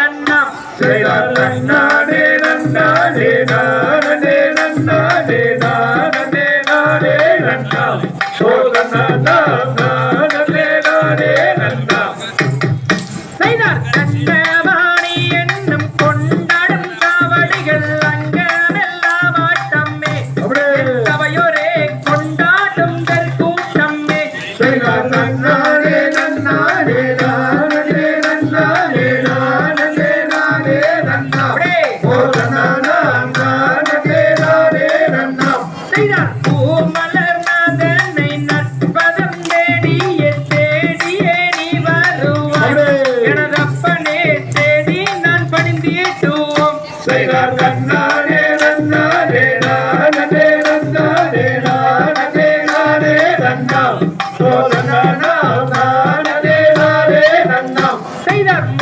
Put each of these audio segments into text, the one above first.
நன்னாம் நன்னானே நன்னானே நானே நன்னானே நானே நானே நன்னாம் ஓ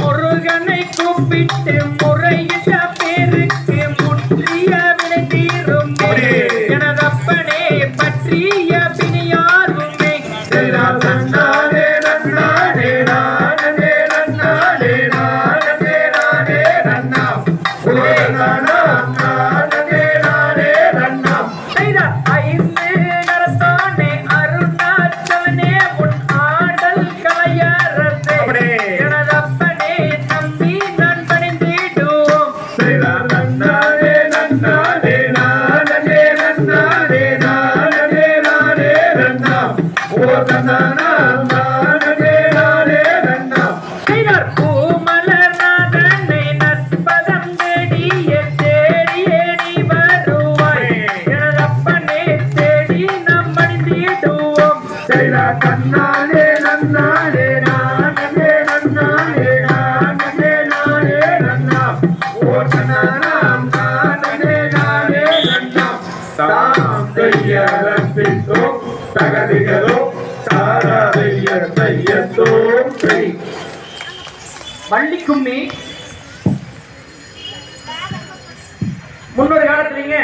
முருகனை கூப்பிட்டு முறையிட்ட பேருக்கு முற்றிய வினை தீரும். எனதப்பனே பற்றிய பிணியாருமே. கலையரசே எனதப்பனே நம்பி நான் பணிந்திடுவோம் செய்தார் நன்னானே நன்னானே நானே நன்னானே நானே நானே நன்னாம் ஓ நன்னாம் நானே நானே நன்னாம் செய்தார் பூமலர் நாதனை நற்பதம் தேடிய தேடியே நீ வருவாய். எனதப்பனே தேடி நாம் பணிந்திடுவோம் செய்தார் கண்ணானே நன்னானே தையரப்பித்தோ தகதிகளோ தாராதைய தையத்தோ முன்னொரு காலத்துலீங்க.